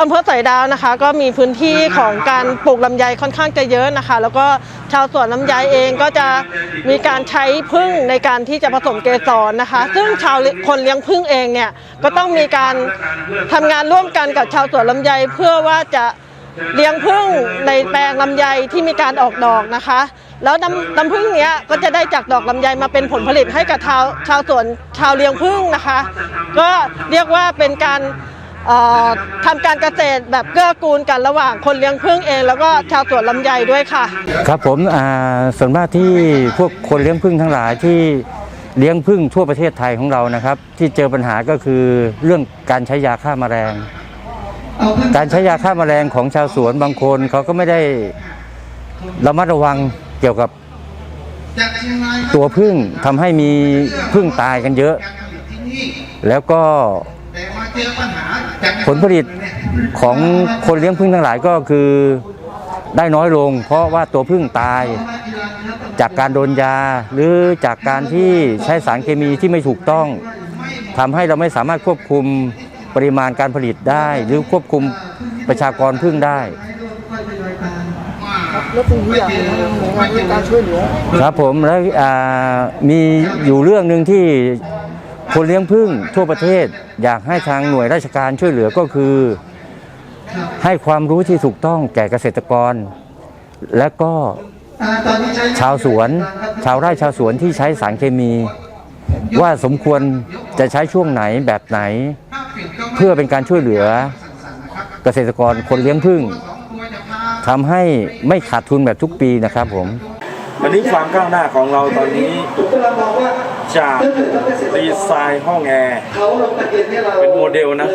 อำเภอสอยดาวนะคะ ก็มีพื้นที่ของการปลูกลำไยค่อนข้างจะเยอะนะคะ แล้วก็ชาวสวนลำไยเองก็จะมีการใช้พึ่งในการที่จะผสมเกสรนะคะ ซึ่งชาวคนเลี้ยงพึ่งเองเนี่ยก็ต้องมีการทำงานร่วมกันกับชาวสวนลำไยเพื่อว่าจะเลี้ยงพึ่งในแปลงลำไยที่มีการออกดอกนะคะ แล้วน้ำน้ำพึ่งเนี้ยก็จะได้จากดอกลำไยมาเป็นผลผลิตให้กับชาวชาวสวนชาวเลี้ยงพึ่งนะคะ ก็เรียกว่าเป็นการ ทำการเกษตรแบบเกื้อกูลกันระหว่างคนเลี้ยงพึ่งเอง แล้วก็ชาวสวนลำไยด้วยค่ะ ครับผมส่วนมากที่พวกคนเลี้ยงพึ่งทั้งหลายที่เลี้ยงพึ่งทั่วประเทศไทยของเรานะครับ ที่เจอปัญหาก็คือเรื่องการใช้ยาฆ่าแมลงการใช้ยาฆ่าแมลงของชาวสวนบางคนเขาก็ไม่ได้ระมัดระวังเกี่ยวกับตัวพึ่งทำให้มีพึ่งตายกันเยอะ แล้วก็ ผลผลิตของคนเลี้ยงพึ่งทั้งหลายก็คือได้น้อยลง เพราะว่าตัวพึ่งตาย จากการโดนยาหรือจากการที่ใช้สารเคมีที่ไม่ถูกต้องทำให้เราไม่สามารถควบคุมปริมาณการผลิตได้ หรือควบคุมประชากรพึ่งได้แล้วตรงนี้อยากเห็นทางหน่วยงานให้การช่วยเหลือครับผมแล้วอ่ามีอยู่เรื่องหนึ่งที่ คนเลี้ยงพึ่งทั่วประเทศอยากให้ทางหน่วยราชการช่วยเหลือก็คือ ให้ความรู้ที่ถูกต้องแก่เกษตรกร และก็ชาวสวน ชาวไร่ชาวสวนที่ใช้สารเคมี ว่าสมควรจะใช้ช่วงไหนแบบไหน เพื่อเป็นการช่วยเหลือเกษตรกรคนเลี้ยงพึ่งทำให้ไม่ขาดทุนแบบทุกปีนะครับผม วันนี้ความก้าวหน้าของเราตอนนี้จากดีไซน์ห้องแอร์เป็นโมเดลนะ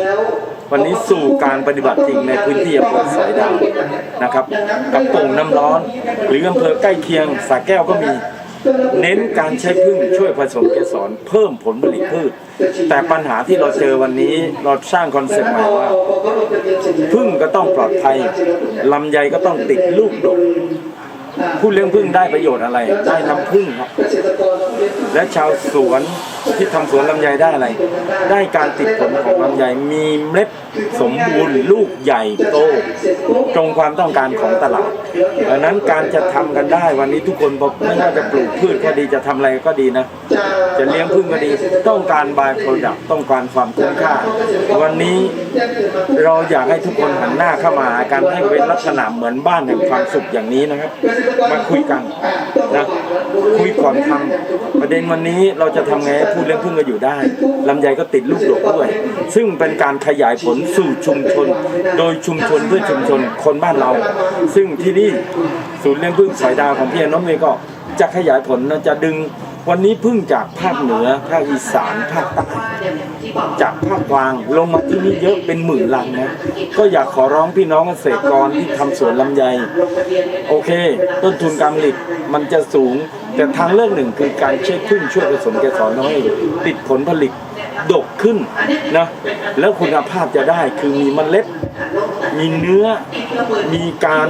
วันนี้สู่การปฏิบัติจริงในพื้นที่อำเภอสอยดาวนะครับกับโป่งน้ำร้อน หรืออำเภอใกล้เคียงสระแก้วก็มีเน้นการใช้พึ่งช่วยผสมเกสรเพิ่มผลผลิตพืช แต่ปัญหาที่เราเจอวันนี้เราสร้างคอนเซ็ปต์ใหม่ว่าพึ่งก็ต้องปลอดภัยลำไยก็ต้องติดลูกดก ผู้เลี้ยงพึ่งได้ประโยชน์อะไร ได้น้ำพึ่งครับ และชาวสวนที่ทำสวนลำไยได้อะไร ได้การติดผลของลำไยมีเมล็ดสมบูรณ์ลูกใหญ่โต ตรงความต้องการของตลาดดังนั้นการจะทำกันได้วันนี้ทุกคนบไม่ว่าจะปลูกพืชก็ดีจะทำอะไรก็ดีนะ จะเลี้ยงพึ่งก็ดีต้องการบายโปรดักต้องการความคุ้มค่า วันนี้เราอยากให้ทุกคนหันหน้าเข้ามาหากันให้เป็นลักษณะเหมือนบ้านแห่งความสุขอย่างนี้นะครับมาคุยกันนะคุยก่อนทำประเด็นวันนี้เราจะทำไงให้พูดเรื่องพึ่งก็อยู่ได้ลำไยก็ติดลูกดกด้วย ซึ่งเป็นการขยายผลสู่ชุมชน โดยชุมชนเพื่อชุมชนคนบ้านเรา ซึ่งที่นี่ศูนย์เลี้ยงพึ่งสายดาวของพี่น้องเมย์ก็ จะขยายผลจะดึงวันนี้พึ่งจากภาคเหนือภาคอีสานภาคใต้จากภาคกลางลงมาที่นี่เยอะเป็นหมื่นลังนะก็อยากขอร้องพี่น้องเกษตรกรที่ทำสวนลำไย โอเค ต้นทุนการผลิตมันจะสูง แต่ทางเลือกหนึ่งคือการใช้พึ่งช่วยผสมเกสรทำให้ติดผลผลิตดกขึ้นนะแล้วคุณภาพจะได้คือมีเมล็ด มีเนื้อมีการ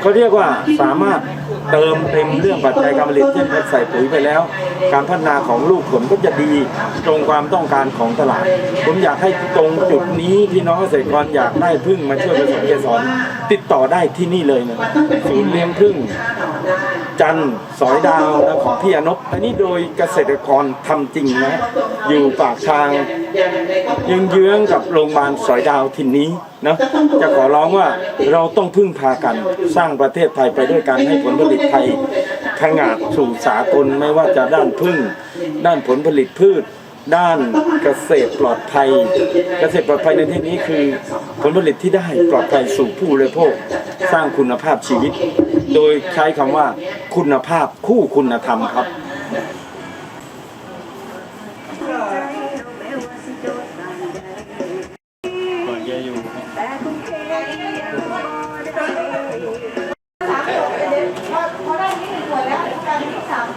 เขาเรียกว่าสามารถ เติมเต็มเรื่องปัจจัยการผลิตเช่นพอใส่ปุ๋ยไปแล้ว การพัฒนาของลูกผลก็จะดีตรงความต้องการของตลาด ผมอยากให้ตรงจุดนี้พี่น้องเกษตรกรอยากได้พึ่งมาช่วยผสมเกสรติดต่อได้ที่นี่เลยนะศูนย์เลี้ยงพึ่งจันสอยดาวนะของพี่อนบอันนี้โดยเกษตรกรทำจริงนะอยู่ปากทาง ยืงเยื้องๆกับโรงพยาบาลสอยดาวทินนี้นะจะขอร้องว่าเราต้องพึ่งพากันสร้างประเทศไทยไปด้วยกันให้ผลผลิตไทยขงาดสู่สากลไม่ว่าจะด้านพึ่ง ด้านผลผลิตพืช ด้านเกษตรปลอดภัย เกษตรปลอดภัยในที่นี้คือ ผลผลิตที่ได้ปลอดภัยสู่ผู้บริโภคสร้างคุณภาพชีวิต โดยใช้คำว่าคุณภาพคู่คุณธรรมครับ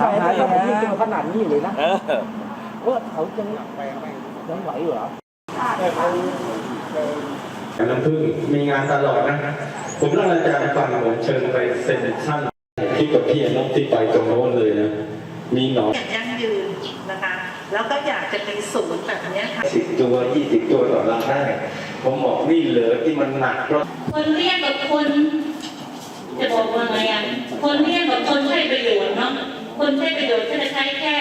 ผมไปแล้วผมยังเจอขนาดนี้อยู่เลยนะเออว่าเขาจะยังไหวอยู่เหรอน้ำพึ่งมีงานตลอดนะ ผมรักอาจารย์ฟังผมเชิญไปเซ็นชั่นที่กับพี่น้องที่ไปตรงโน้นเลยนะ มีหนอนอย่างยั่งยืนนะคะ แล้วก็อยากจะมีศูนย์แบบนี้ค่ะสิบตัวยี่สิบตัวต่อรังได้ ผมบอกนี่เหลือที่มันหนักเพราะคนเรียกกับคนจะบอกว่าไงอะคนเรียกกับคนใช้ประโยชน์เนาะ คนใช้ประโยชน์ก็จะใช้แค่